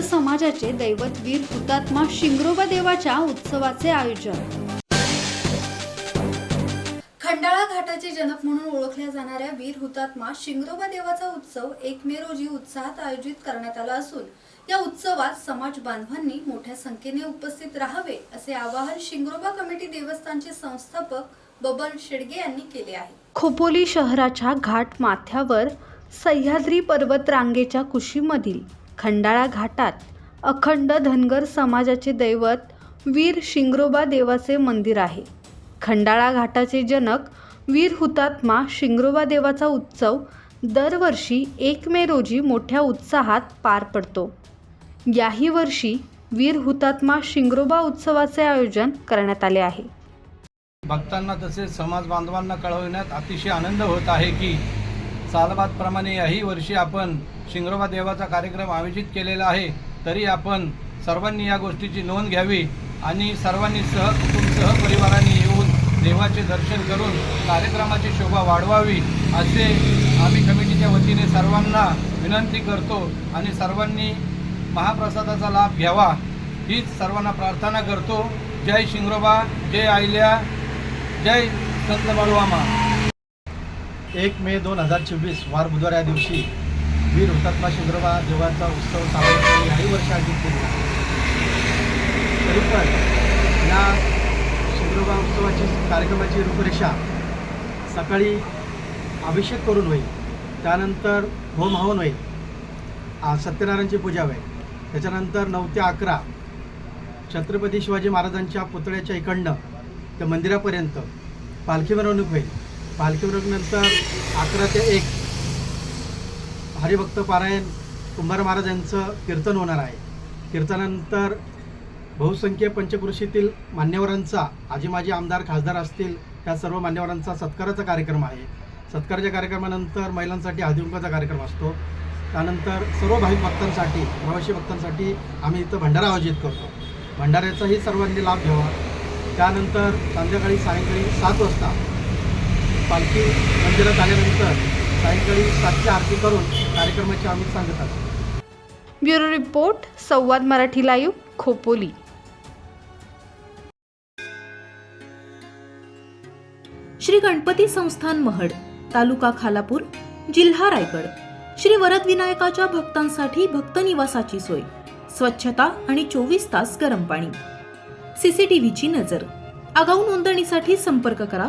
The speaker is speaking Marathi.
समाजाचे दैवत वीर हुतात्मा शिंगरोबा देवाच्या उत्सवाचे आयोजन. खंडाळा घाटाचे जनक म्हणून ओळखल्या जाणाऱ्या वीर हुतात्मा शिंगरोबा देवाचा उत्सव एक मे रोजी उत्साहात आयोजित करण्यात आला असून या उत्सवात समाज बांधवांनी मोठ्या संख्येने उपस्थित राहावे असे आवाहन शिंगरोबा कमिटी देवस्थानचे संस्थापक बबन शेडगे यांनी केले आहे. खोपोली शहराच्या घाट माथ्यावर सह्याद्री पर्वत रांगेच्या कुशीमधील खंडाळा घाटात अखंड धनगर समाजाचे दैवत वीर शिंगरोबा देवाचे मंदिर आहे. खंडाळा घाटाचे जनक वीर हुतात्मा शिंगरोबा देवाचा उत्सव दरवर्षी एक मे रोजी मोठ्या उत्साहात पार पडतो. याही वर्षी वीर हुतात्मा शिंगरोबा उत्सवाचे आयोजन करण्यात आले आहे. भक्तांना तसेच समाज बांधवांना कळविण्यात अतिशय आनंद होत आहे की सालबादप्रमाणे याही वर्षी आपण शिंगरोबा देवाचा कार्यक्रम आयोजित केलेला आहे तरी आपण सर्वांनी या गोष्टीची नोंद घ्यावी आणि सर्वांनी सहकुटुंब सहपरिवारांनी येऊन देवाचे दर्शन करून कार्यक्रमाची शोभा वाढवावी असे आम्ही कमिटीच्या वतीने सर्वांना विनंती करतो आणि सर्वांनी महाप्रसादाचा लाभ घ्यावा. हीच सर्वांना प्रार्थना करतो. जय शिंगरोबा जय आयल्या जय संत बाळूमामा. एक मे दोन हजार चोवीस वार बुधवार या दिवशी वीर हुतात्मा शिंद्रोबा देवाचा उत्सव सावरकर याही वर्ष आयोजित केला. तरी पण या शिंद्रोबा उत्सवाची कार्यक्रमाची रूपरेषा सकाळी अभिषेक करून होईल त्यानंतर होम हवन होईल सत्यनारायणची पूजा होईल. त्याच्यानंतर नऊ ते अकरा छत्रपती शिवाजी महाराजांच्या पुतळ्याच्या इकडनं त्या मंदिरापर्यंत पालखी मिरवणूक होईल. पालखी अकरा ते एक हरिभक्त पारायण कुंभार महाराज यांचं कीर्तन होणार आहे. कीर्तनानंतर बहुसंख्य पंचकृषीतील मान्यवरांचा आजी माजी आमदार खासदार असतील त्या सर्व मान्यवरांचा सत्काराचा कार्यक्रम आहे. सत्काराच्या कार्यक्रमानंतर महिलांसाठी हळदीकुंकाचा कार्यक्रम असतो. त्यानंतर सर्व भाविक भक्तांसाठी प्रवासी भक्तांसाठी आम्ही इथं भंडारा आयोजित करतो. भंडाऱ्याचाही सर्वांनी लाभ घ्यावा. त्यानंतर संध्याकाळी सायंकाळी सात वाजता पालखी मंदिरात आल्यानंतर सायंकाळी सातची आरती करून कार्यक्रमाची आम्ही सांगत असतो bureau report Samvad Marathi live Khopoli. Shri Ganapati Sansthan Mahad taluka Khalapur जिल्हा रायगड. श्री वरद विनायकाच्या भक्तांसाठी भक्त निवासाची सोय स्वच्छता आणि चोवीस तास गरम पाणी. सीसीटीव्हीची नजर. आगाऊ नोंदणीसाठी संपर्क करा